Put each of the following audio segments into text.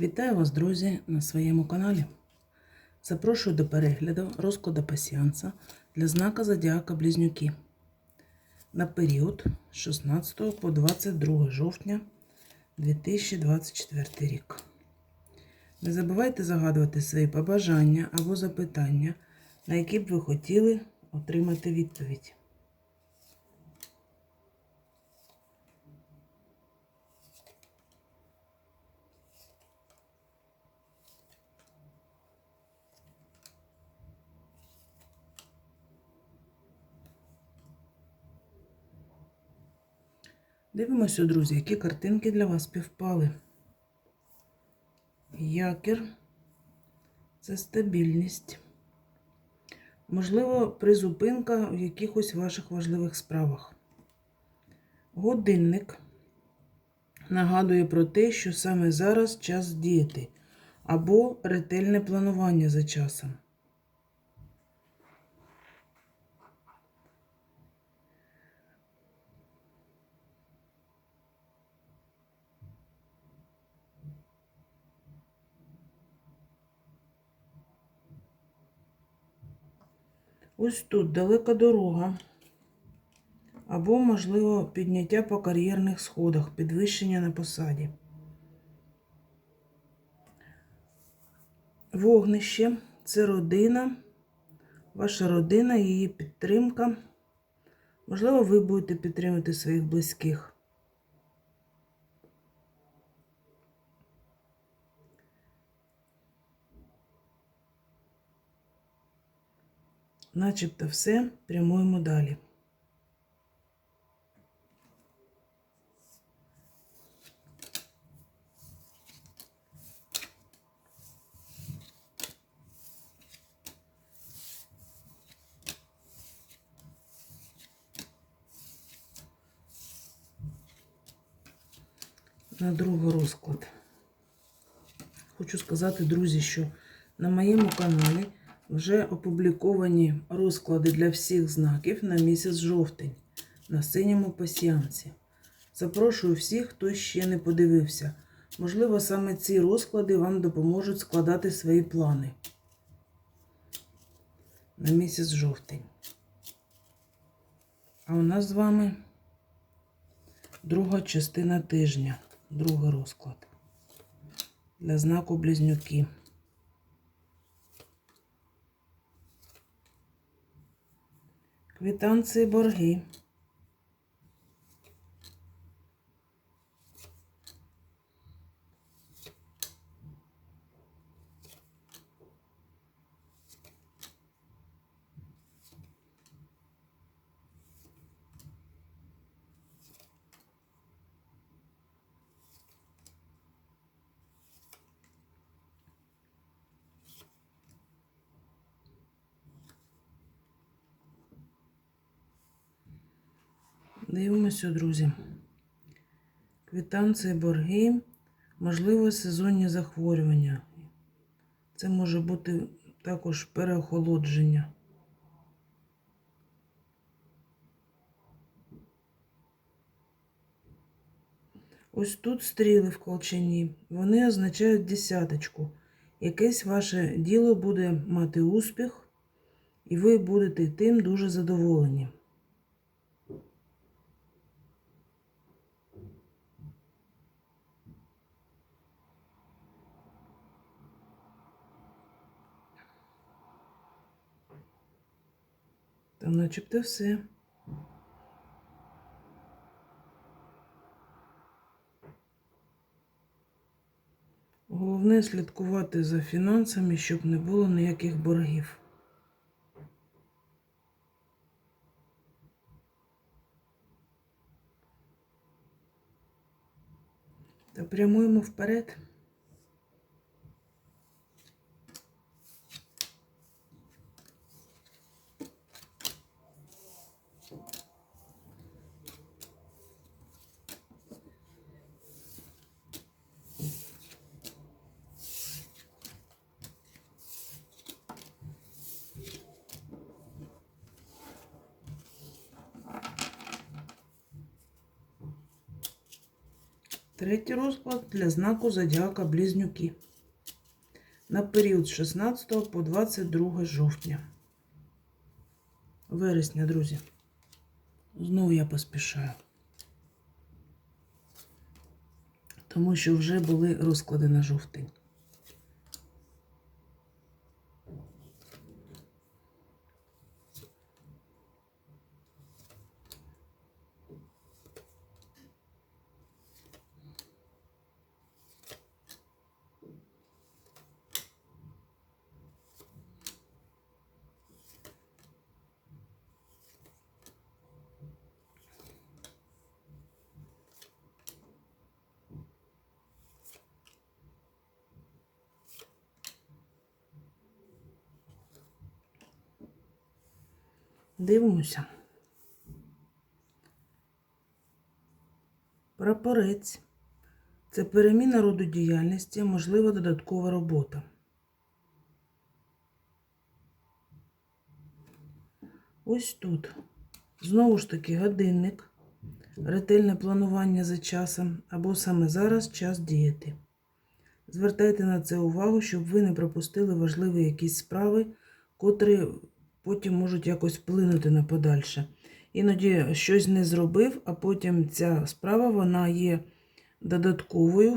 Вітаю вас, друзі, на своєму каналі. Запрошую до перегляду розкладу пасіанса для знака Зодіака Близнюки на період з 16 по 22 жовтня 2024 рік. Не забувайте загадувати свої побажання або запитання, на які б ви хотіли отримати відповідь. Дивимося, друзі, які картинки для вас співпали. Якір це стабільність. Можливо, призупинка в якихось ваших важливих справах. Годинник нагадує про те, що саме зараз час діяти, або ретельне планування за часом. Ось тут далека дорога. Або, можливо, підняття по кар'єрних сходах, підвищення на посаді. Вогнище це родина, ваша родина, її підтримка. Можливо, ви будете підтримувати своїх близьких. Начебто все прямуємо далі. На другий розклад. Хочу сказати, друзі, що на моєму каналі вже опубліковані розклади для всіх знаків на місяць жовтень на синьому пасіанці. Запрошую всіх, хто ще не подивився. Можливо, саме ці розклади вам допоможуть складати свої плани на місяць жовтень. А у нас з вами друга частина тижня, другий розклад для знаку близнюки. Квитанції борги. Дивимося, друзі. Квитанції, борги, можливо, сезонні захворювання. Це може бути також переохолодження. Ось тут стріли в колчані. Вони означають десяточку. Якесь ваше діло буде мати успіх, і ви будете тим дуже задоволені. Та начебто все. Головне слідкувати за фінансами, щоб не було ніяких боргів. Та прямуємо вперед. Третій розклад для знаку Зодіака Близнюки. На період з 16 по 22 жовтня. Вересня, друзі. Знову я поспішаю. Тому що вже були розклади на жовтень. Дивимося. Прапорець це переміна роду діяльності, можлива додаткова робота. Ось тут. Знову ж таки, годинник, ретельне планування за часом, або саме зараз час діяти. Звертайте на це увагу, щоб ви не пропустили важливі якісь справи, котрі потім можуть якось вплинути на подальше. Іноді щось не зробив, а потім ця справа вона є додатковою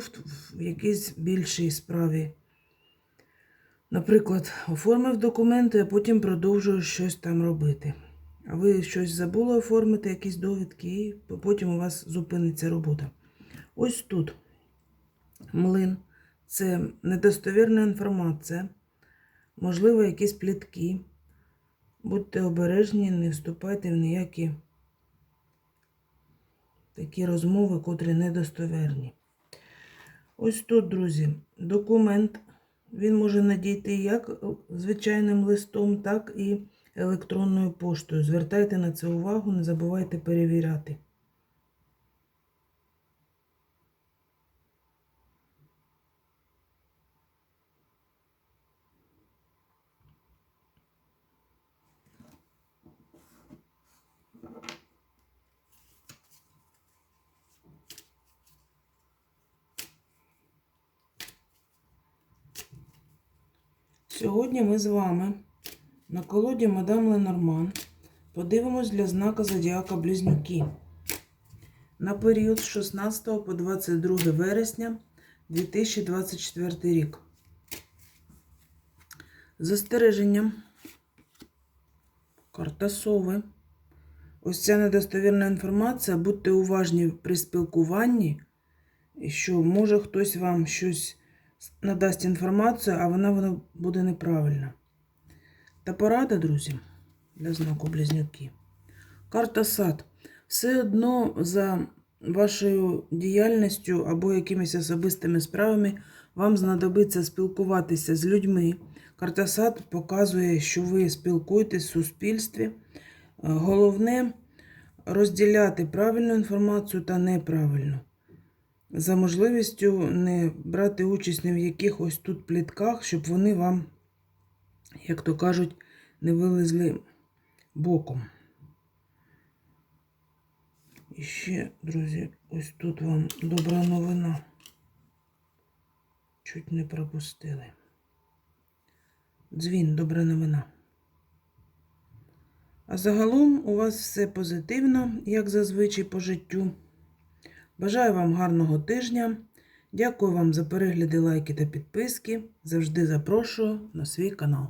в, якійсь більшій справі. Наприклад, оформив документи, а потім продовжую щось там робити. А ви щось забули оформити, якісь довідки, і потім у вас зупиниться робота. Ось тут млин це недостовірна інформація, можливо, якісь плітки. Будьте обережні, не вступайте в ніякі такі розмови, котрі недостоверні. Ось тут, друзі, документ. Він може надійти як звичайним листом, так і електронною поштою. Звертайте на це увагу, не забувайте перевіряти. Сьогодні ми з вами на колоді Мадам Ленорман подивимось для знака Зодіака Близнюки на період з 16 по 22 вересня 2024 рік. Застереження. Карта сови. Ось ця недостовірна інформація. Будьте уважні при спілкуванні, що може хтось вам щось надасть інформацію, а вона, вона буде неправильна. Та порада, друзі, для знаку близнюки. Карта сад. Все одно за вашою діяльністю або якимись особистими справами вам знадобиться спілкуватися з людьми. Карта сад показує, що ви спілкуєтесь в суспільстві. Головне розділяти правильну інформацію та неправильну за можливістю не брати участь ні в якихось тут плітках, щоб вони вам, як то кажуть, не вилезли боком. І ще, друзі, ось тут вам добра новина. Чуть не пропустили. Дзвін, добра новина. А загалом у вас все позитивно, як зазвичай по життю. Бажаю вам гарного тижня. Дякую вам за перегляди, лайки та підписки. Завжди запрошую на свій канал.